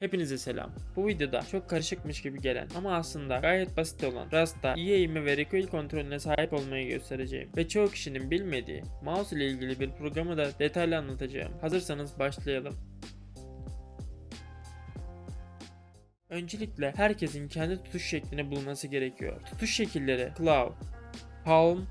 Hepinize selam. Bu videoda çok karışıkmış gibi gelen ama aslında gayet basit olan Rust'ta iyi eğimi ve recoil kontrolüne sahip olmayı göstereceğim. Ve çoğu kişinin bilmediği mouse ile ilgili bir programı da detaylı anlatacağım. Hazırsanız başlayalım. Öncelikle herkesin kendi tutuş şeklini bulması gerekiyor. Tutuş şekilleri claw, palm,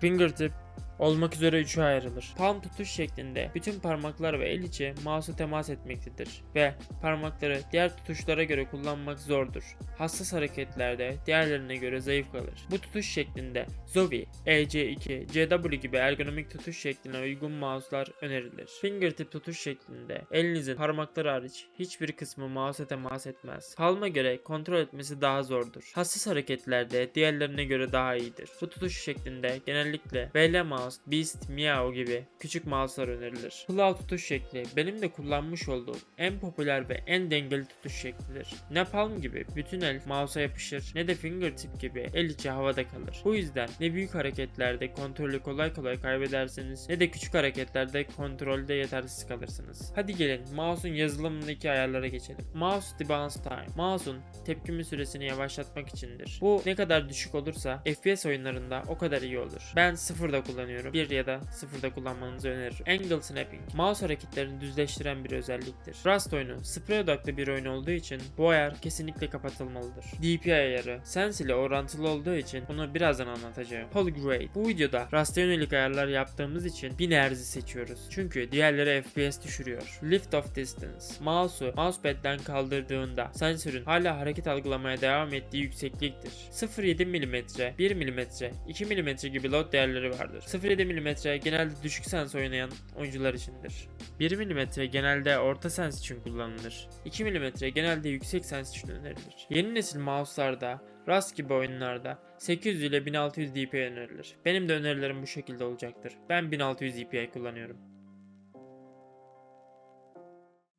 fingertip, olmak üzere üçe ayrılır. Palm tutuş şeklinde bütün parmaklar ve el içi mouse'a temas etmektedir ve parmakları diğer tutuşlara göre kullanmak zordur. Hassas hareketlerde diğerlerine göre zayıf kalır. Bu tutuş şeklinde Zowie, EC2, CW gibi ergonomik tutuş şekline uygun mouse'lar önerilir. Fingertip tutuş şeklinde elinizin parmakları hariç hiçbir kısmı mouse'a temas etmez. Palm'a göre kontrol etmesi daha zordur. Hassas hareketlerde diğerlerine göre daha iyidir. Bu tutuş şeklinde genellikle VL mouse, Beast, Miao gibi küçük mouse'lar önerilir. Claw tutuş şekli benim de kullanmış olduğum en popüler ve en dengeli tutuş şeklidir. Ne palm gibi bütün el mouse'a yapışır ne de fingertip gibi el içi havada kalır. Bu yüzden ne büyük hareketlerde kontrolü kolay kolay kaybedersiniz ne de küçük hareketlerde kontrolde yetersiz kalırsınız. Hadi gelin mouse'un yazılımındaki ayarlara geçelim. Mouse debounce time. Mouse'un tepkimi süresini yavaşlatmak içindir. Bu ne kadar düşük olursa FPS oyunlarında o kadar iyi olur. Ben sıfırda kullanıyorum. 1 ya da sıfırda kullanmanızı öneririm. Angle snapping. Mouse hareketlerini düzleştiren bir özelliktir. Rust oyunu sprey odaklı bir oyun olduğu için bu ayar kesinlikle kapatılmalıdır. DPI ayarı Sense ile orantılı olduğu için bunu birazdan anlatacağım. Polygrade. Bu videoda Rust'a yönelik ayarlar yaptığımız için 1000 Hz'i seçiyoruz. Çünkü diğerleri FPS düşürüyor. Lift off distance. Mouse'u mousepad'den kaldırdığında sensörün hala hareket algılamaya devam ettiği yüksekliktir. 0.7 mm, 1 mm, 2 mm gibi load değerleri vardır. 0.7 mm genelde düşük sens oynayan oyuncular içindir. 1 mm genelde orta sens için kullanılır. 2 mm genelde yüksek sens için önerilir. Yeni nesil mouse'larda Rust gibi oyunlarda 800 ile 1600 dpi önerilir. Benim de önerilerim bu şekilde olacaktır. Ben 1600 dpi kullanıyorum.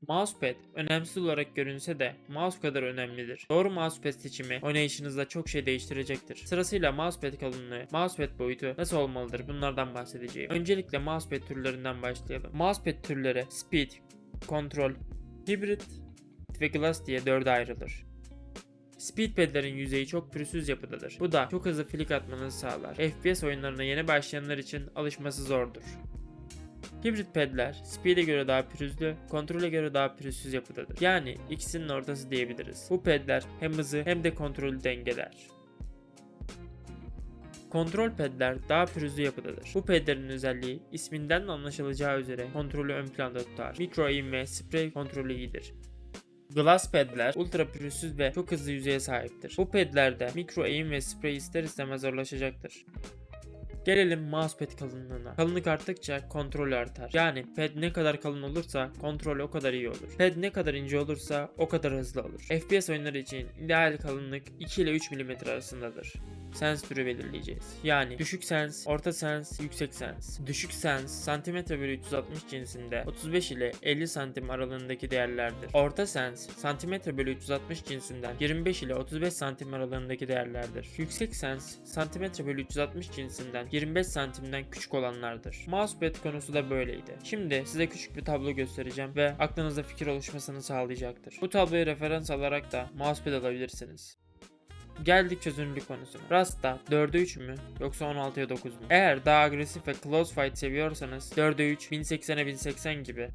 Mousepad önemsiz olarak görünse de mouse kadar önemlidir. Doğru mousepad seçimi oynayışınızda çok şey değiştirecektir. Sırasıyla mousepad kalınlığı, mousepad boyutu nasıl olmalıdır bunlardan bahsedeceğim. Öncelikle mousepad türlerinden başlayalım. Mousepad türleri speed, control, hybrid ve glass diye dörde ayrılır. Speedpad'lerin yüzeyi çok pürüzsüz yapıdadır. Bu da çok hızlı flick atmanızı sağlar. FPS oyunlarına yeni başlayanlar için alışması zordur. Hibrit pad'ler speed'e göre daha pürüzlü, kontrole göre daha pürüzsüz yapıdadır. Yani ikisinin ortası diyebiliriz. Bu pad'ler hem hızı hem de kontrolü dengeler. Kontrol pad'ler daha pürüzlü yapıdadır. Bu pad'lerin özelliği isminden de anlaşılacağı üzere kontrolü ön planda tutar. Micro aim ve spray kontrolü iyidir. Glass pad'ler ultra pürüzsüz ve çok hızlı yüzeye sahiptir. Bu pad'lerde mikro aim ve spray ister istemez zorlaşacaktır. Gelelim mousepad kalınlığına. Kalınlık arttıkça kontrol artar. Yani pad ne kadar kalın olursa kontrol o kadar iyi olur. Pad ne kadar ince olursa o kadar hızlı olur. FPS oyunları için ideal kalınlık 2 ile 3 mm arasındadır. Sens türü belirleyeceğiz. Yani düşük sens, orta sens, yüksek sens. Düşük sens santimetre bölü 360 cinsinde 35 ile 50 santim aralığındaki değerlerdir. Orta sens santimetre bölü 360 cinsinden 25 ile 35 santim aralığındaki değerlerdir. Yüksek sens santimetre bölü 360 cinsinden 25 santimden küçük olanlardır. Mousepad konusu da böyleydi. Şimdi size küçük bir tablo göstereceğim ve aklınızda fikir oluşmasını sağlayacaktır. Bu tabloyu referans alarak da mousepad alabilirsiniz. Geldik çözünürlük konusuna. Rust'ta 4'e 3 mü yoksa 16'ya 9 mu? Eğer daha agresif ve close fight seviyorsanız 4'e 3, 1080'e 1080 gibi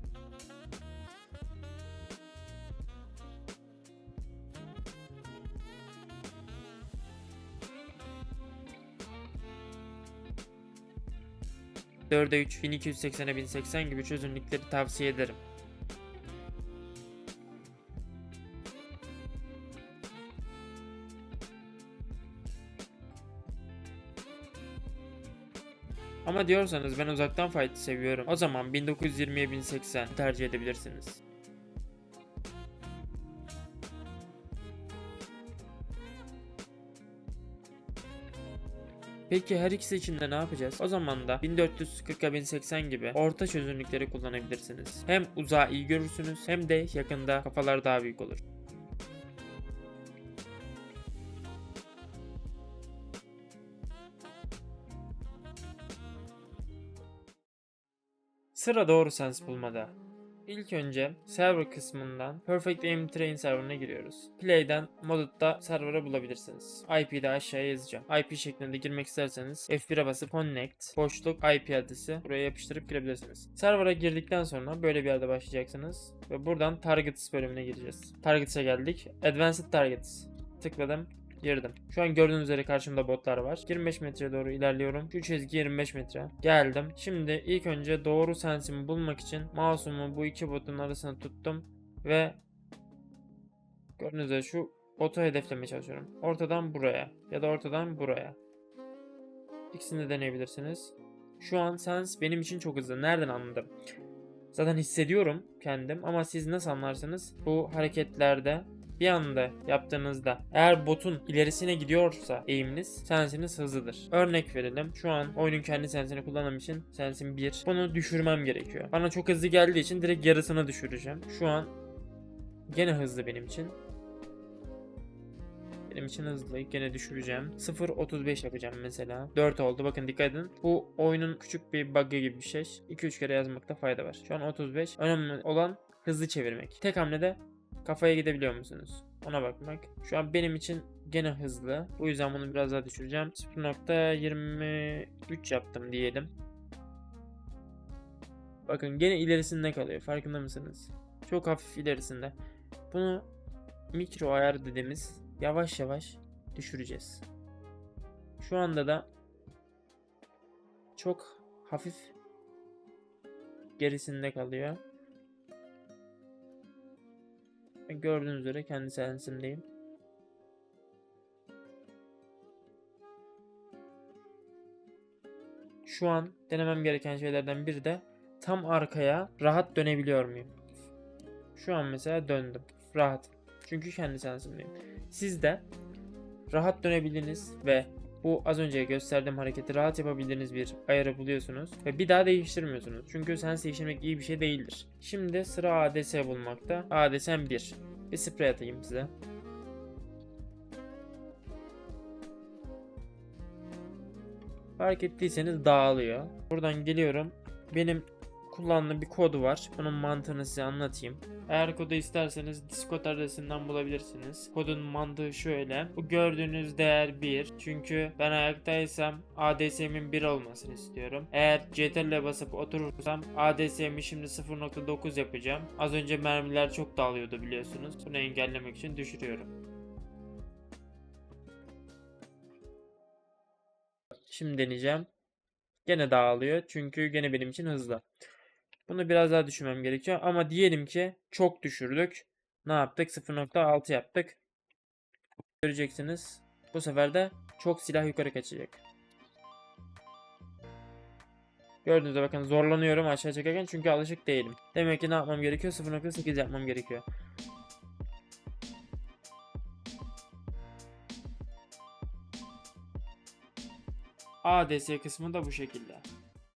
Dörde 3, 1280'e 1080 gibi çözünürlükleri tavsiye ederim. Ama diyorsanız ben uzaktan fight'ı seviyorum. O zaman 1920'ye 1080 tercih edebilirsiniz. Peki her ikisi için de ne yapacağız? O zaman da 1440'a 1080 gibi orta çözünürlükleri kullanabilirsiniz. Hem uzağı iyi görürsünüz hem de yakında kafalar daha büyük olur. Sıra doğru sens bulmada. İlk önce server kısmından Perfect Aim Train serverına giriyoruz. Play'den Moded'da server'ı bulabilirsiniz. IP'yi de aşağıya yazacağım. IP şeklinde girmek isterseniz F1'e basıp Connect, boşluk IP adresi buraya yapıştırıp girebilirsiniz. Server'a girdikten sonra böyle bir yerde başlayacaksınız. Ve buradan Targets bölümüne gireceğiz. Targets'e geldik. Advanced Targets. Tıkladım. Girdim. Şu an gördüğünüz üzere karşımda botlar var. 25 metreye doğru ilerliyorum. Şu çizgi 25 metre. Geldim. Şimdi ilk önce doğru sensimi bulmak için mouse'umu bu iki botun arasına tuttum ve gördüğünüz üzere şu botu hedeflemeye çalışıyorum. Ortadan buraya ya da ortadan buraya. İkisini de deneyebilirsiniz. Şu an sens benim için çok hızlı. Nereden anladım? Zaten hissediyorum kendim ama siz nasıl anlarsınız? Bu hareketlerde bir anda yaptığınızda eğer botun ilerisine gidiyorsa eğiminiz sensiniz hızlıdır. Örnek verelim. Şu an oyunun kendi sensini kullanmam için sensim 1. Bunu düşürmem gerekiyor. Bana çok hızlı geldiği için direkt yarısına düşüreceğim. Şu an gene hızlı benim için. Benim için hızlı. Gene düşüreceğim. 0.35 yapacağım mesela. 4 oldu. Bakın dikkat edin. Bu oyunun küçük bir bug'ı gibi bir şey. 2-3 kere yazmakta fayda var. Şu an 35. Önemli olan hızlı çevirmek. Tek hamlede kafaya gidebiliyor musunuz? Ona bakmak. Şu an benim için gene hızlı. Bu yüzden bunu biraz daha düşüreceğim. 0.23 yaptım diyelim. Bakın gene ilerisinde kalıyor. Farkında mısınız? Çok hafif ilerisinde. Bunu mikro ayar dediğimiz yavaş yavaş düşüreceğiz. Şu anda da çok hafif gerisinde kalıyor. Gördüğünüz üzere kendi sensimdeyim. Şu an denemem gereken şeylerden biri de tam arkaya rahat dönebiliyor muyum? Şu an mesela döndüm. Rahat. Çünkü kendi sensimdeyim. Siz de rahat dönebildiğiniz ve bu az önce gösterdiğim hareketi rahat yapabildiğiniz bir ayarı buluyorsunuz ve bir daha değiştirmiyorsunuz. Çünkü sens değiştirmek iyi bir şey değildir. Şimdi sıra ADS bulmakta. ADS'm 1. Bir sprey atayım size. Fark ettiyseniz dağılıyor. Buradan geliyorum. Benim kullandığım bir kodu var. Bunun mantığını size anlatayım. Eğer kodu isterseniz Discord adresinden bulabilirsiniz. Kodun mantığı şöyle. Bu gördüğünüz değer 1. Çünkü ben ayaktaysam ADS'min 1 olmasını istiyorum. Eğer CTRL'e basıp oturursam ADS'mi şimdi 0.9 yapacağım. Az önce mermiler çok dağılıyordu biliyorsunuz. Bunu engellemek için düşürüyorum. Şimdi deneyeceğim. Gene dağılıyor çünkü gene benim için hızlı. Bunu biraz daha düşürmem gerekiyor ama diyelim ki çok düşürdük. Ne yaptık? 0.6 yaptık. Göreceksiniz. Bu sefer de çok silah yukarı kaçacak. Gördüğünüzde bakın zorlanıyorum aşağı çekerken çünkü alışık değilim. Demek ki ne yapmam gerekiyor? 0.8 yapmam gerekiyor. ADS kısmı da bu şekilde.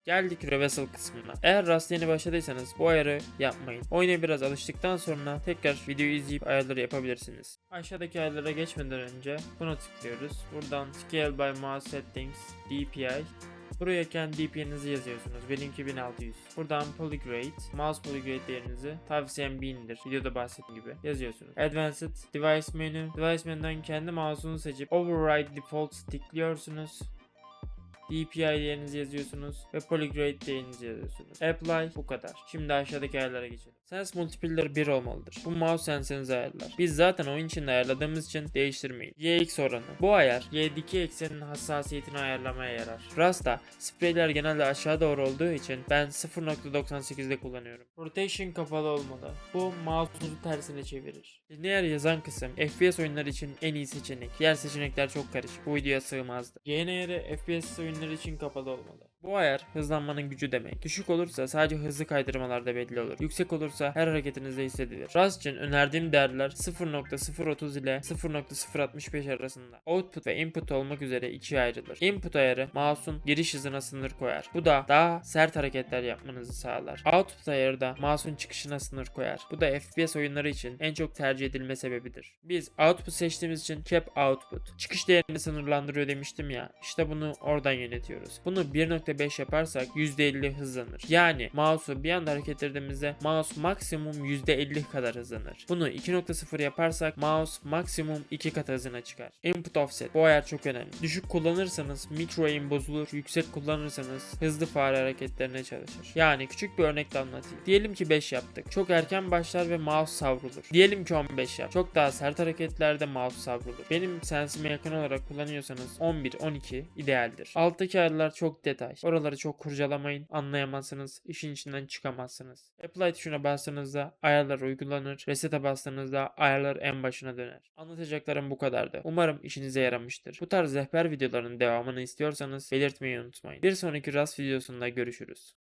Geldik Reversal kısmına. Eğer Rust yeni başladıysanız bu ayarı yapmayın. Oyuna biraz alıştıktan sonra tekrar videoyu izleyip ayarları yapabilirsiniz. Aşağıdaki ayarlara geçmeden önce buna tıklıyoruz. Buradan Scale by Mouse Settings, DPI. Buraya kendi DPI'nizi yazıyorsunuz. Benimki 1600. Buradan Polygrade, Mouse Polygrade değerinizi tavsiyem 1000'dir. Videoda bahsettiğim gibi yazıyorsunuz. Advanced Device Menu. Device menüden kendi mouse'unu seçip Override Defaults tıklıyorsunuz. DPI değerinizi yazıyorsunuz ve Polygrade değerinizi yazıyorsunuz. Apply bu kadar. Şimdi aşağıdaki ayarlara geçelim. Sense Multiplier 1 olmalıdır. Bu mouse sensinizi ayarlar. Biz zaten oyun içinde ayarladığımız için değiştirmeyin. YX oranı. Bu ayar Y2 eksenin hassasiyetini ayarlamaya yarar. Rust'ta spreyler genelde aşağı doğru olduğu için ben 0.98'de kullanıyorum. Rotation kapalı olmalı. Bu mouse'unuzu tersine çevirir. Lineer yazan kısım FPS oyunları için en iyi seçenek. Diğer seçenekler çok karışık. Bu videoya sığmazdı. GNR FPS oyunları için kapalı olmalı. Bu ayar hızlanmanın gücü demek. Düşük olursa sadece hızlı kaydırmalarda belli olur. Yüksek olursa her hareketinizde hissedilir. Rust için önerdiğim değerler 0.030 ile 0.065 arasında. Output ve input olmak üzere ikiye ayrılır. Input ayarı mouse'un giriş hızına sınır koyar. Bu da daha sert hareketler yapmanızı sağlar. Output ayarı da mouse'un çıkışına sınır koyar. Bu da FPS oyunları için en çok tercih edilme sebebidir. Biz output seçtiğimiz için cap output. Çıkış değerini sınırlandırıyor demiştim ya. İşte bunu oradan yönetiyoruz. Bunu 1.5 2'ye 5 yaparsak %50 hızlanır. Yani mouse'u bir anda hareket ettirdiğimizde mouse maksimum %50 kadar hızlanır. Bunu 2.0 yaparsak mouse maksimum 2 kat hızına çıkar. Input offset bu ayar çok önemli. Düşük kullanırsanız micro aim bozulur, yüksek kullanırsanız hızlı fare hareketlerine çalışır. Yani küçük bir örnekle anlatayım. Diyelim ki 5 yaptık. Çok erken başlar ve mouse savrulur. Diyelim ki 15 yap. Çok daha sert hareketlerde mouse savrulur. Benim sensime yakın olarak kullanıyorsanız 11-12 idealdir. Alttaki ayarlar çok detay. Oraları çok kurcalamayın. Anlayamazsınız. işin içinden çıkamazsınız. Apply tuşuna bastığınızda ayarlar uygulanır. Reset'e bastığınızda ayarlar en başına döner. Anlatacaklarım bu kadardı. Umarım işinize yaramıştır. Bu tarz rehber videoların devamını istiyorsanız belirtmeyi unutmayın. Bir sonraki RAS videosunda görüşürüz.